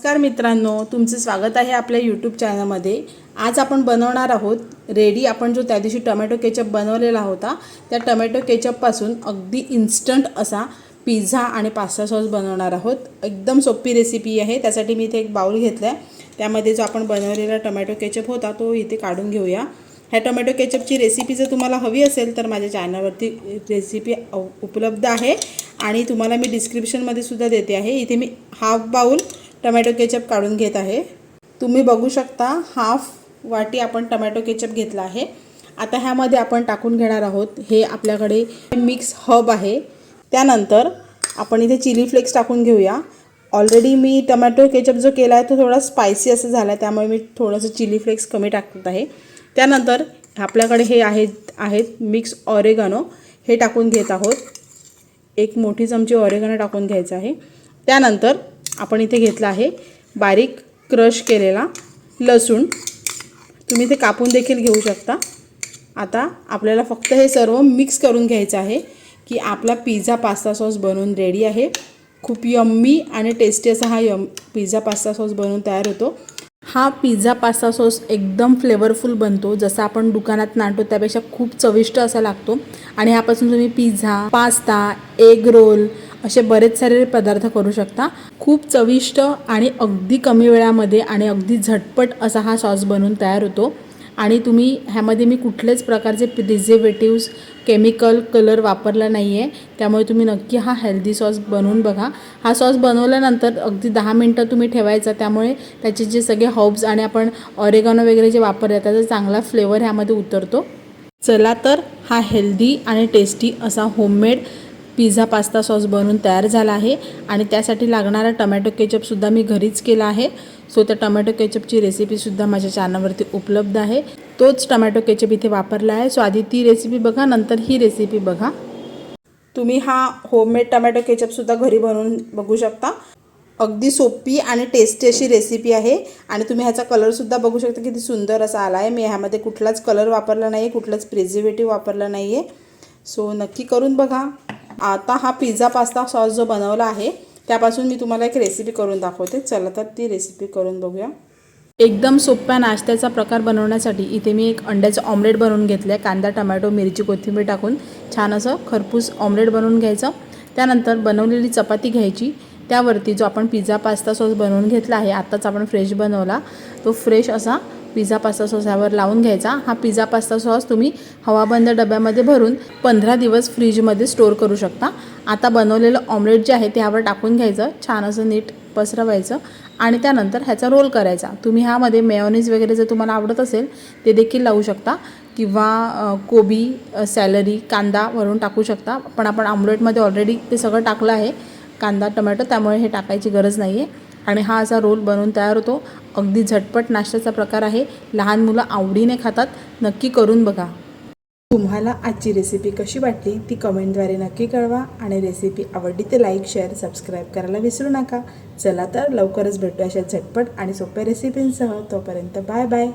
नमस्कार मित्रांनो तुमचं स्वागत आहे आपल्या यूट्यूब चॅनलमध्ये आज आपण बनवणार आहोत रेडी आपण जो त्या दिवशी टोमॅटो केचप बनवलेला होता त्या टोमॅटो केचपपासून अगदी इन्स्टंट असा पिझ्झा आणि पास्ता सॉस बनवणार आहोत. एकदम सोपी रेसिपी आहे त्यासाठी मी इथे एक बाऊल घेतला आहे त्यामध्ये जो आपण बनवलेला टोमॅटो केचप होता तो इथे काढून घेऊया. ह्या टोमॅटो केचपची रेसिपी जर तुम्हाला हवी असेल तर माझ्या चॅनलवरती रेसिपी उपलब्ध आहे. आणि तुम्हाला मी डिस्क्रिप्शनमध्ये सुद्धा देते आहे. इथे मी हाफ बाऊल टमॅटो केचप काढून घेत आहे. तुम्ही बघू शकता हाफ वाटी आपण टमॅटो केचप घेतला आहे. आता ह्यामध्ये आपण टाकून घेणार आहोत. हे आपल्याकडे मिक्स हब आहे. त्यानंतर आपण इथे चिली फ्लेक्स टाकून घेऊया. ऑलरेडी मी टमॅटो केचप जो केला आहे तो थोडा स्पायसी असं झाला आहे त्यामुळे मी थोडंसं चिली फ्लेक्स कमी टाकत आहे. त्यानंतर आपल्याकडे हे आहेत आहेत मिक्स ऑरेगानो हे टाकून घेत आहोत. एक मोठी चमची ऑरेगानो टाकून घ्यायचं आहे. त्यानंतर आपण इथे घेतला आहे बारीक क्रश केलेला लसूण. तुम्ही ते कापून देखील घेऊ शकता. आता आपल्याला फक्त हे सर्व मिक्स करून घ्यायचं आहे की आपला पिझ्झा पास्ता सॉस बनवून रेडी आहे. खूप यम्मी आणि टेस्टी असा हा यम पिझ्झा पास्ता सॉस बनवून तयार होतो. हा पिझ्झा पास्ता सॉस एकदम फ्लेवरफुल बनतो. जसा आपण दुकानात नाटो त्यापेक्षा खूप चविष्ट असा लागतो. आणि ह्यापासून तुम्ही पिझ्झा पास्ता एग रोल असे बरेच सारे पदार्थ करू शकता. खूप चविष्ट आणि अगदी कमी वेळामध्ये आणि अगदी झटपट असा हा सॉस बनून तयार होतो. आणि तुम्ही ह्यामध्ये मी कुठल्याच प्रकारचे प्रिझर्वेटिव्स केमिकल कलर वापरला नाही आहे त्यामुळे तुम्ही नक्की हा हेल्दी सॉस बनवून बघा. हा सॉस बनवल्यानंतर अगदी दहा मिनटं तुम्ही ठेवायचा. त्यामुळे त्याचे जे सगळे हॉब्स आणि आपण ऑरेगानो वगैरे जे वापरले त्याचा चांगला फ्लेवर ह्यामध्ये उतरतो. चला तर हा हेल्दी आणि टेस्टी असा होममेड पिझ्झा पास्ता सॉस बनून तयार झाला आहे आणि त्यासाठी लागणारा टमॅटो केचपसुद्धा मी घरीच केला आहे. सो त्या टमॅटो केचपची रेसिपीसुद्धा माझ्या चॅनलवरती उपलब्ध आहे. तोच टमॅटो केचप इथे वापरला आहे. सो आधी ती रेसिपी बघा नंतर ही रेसिपी बघा. तुम्ही हा होममेड टमॅटो केचपसुद्धा घरी बनवून बघू शकता. अगदी सोपी आणि टेस्टी अशी रेसिपी आहे. आणि तुम्ही ह्याचा कलरसुद्धा बघू शकता किती सुंदर असा आला आहे मी ह्यामध्ये कुठलाच कलर वापरला नाही आहे कुठलाच प्रिझर्वेटिव्ह वापरला नाही आहे सो नक्की करून बघा. आता हा पिझ्झा पास्ता सॉस जो बनवला आहे त्यापासून मी तुम्हाला एक रेसिपी करून दाखवते. चला तर ती रेसिपी करून बघूया. एकदम सोप्या नाश्त्याचा प्रकार बनवण्यासाठी इथे मी एक अंड्याचं ऑमलेट बनवून घेतलं आहे कांदा टमॅटो मिरची कोथिंबीर टाकून छान असं खरपूस ऑमलेट बनवून घ्यायचं. त्यानंतर बनवलेली चपाती घ्यायची. त्यावरती जो आपण पिझ्झा पास्ता सॉस बनवून घेतला आहे आत्ताच आपण फ्रेश बनवला. तो फ्रेश असा पिझ्झा पास्ता सॉस ह्यावर लावून घ्यायचा. हा पिझ्झा पास्ता सॉस तुम्ही हवाबंद डब्यामध्ये भरून पंधरा दिवस फ्रीजमध्ये स्टोअर करू शकता. आता बनवलेलं ऑमलेट जे आहे ते ह्यावर टाकून घ्यायचं. छान असं नीट पसरवायचं आणि त्यानंतर ह्याचा रोल करायचा. तुम्ही ह्यामध्ये मेयोनीज वगैरे जर तुम्हाला आवडत असेल ते देखील लावू शकता. किंवा कोबी सॅलरी कांदा वरून टाकू शकता. पण आपण ऑमलेटमध्ये ऑलरेडी ते सगळं टाकलं आहे. कांदा टमॅटो त्यामुळे हे टाकायची गरज नाही आहे आणि हा असा रोल बनवून तयार होतो. अगदी झटपट नाश्त्याचा प्रकार आहे. लहान मुलं आवडीने खातात. नक्की करून बघा. तुम्हाला आजची रेसिपी कशी वाटली ती कमेंटद्वारे नक्की कळवा आणि रेसिपी आवडली तर लाईक शेअर सबस्क्राईब करायला विसरू नका. चला तर लवकरच भेटू अशा झटपट आणि सोप्या रेसिपींसह तोपर्यंत बाय बाय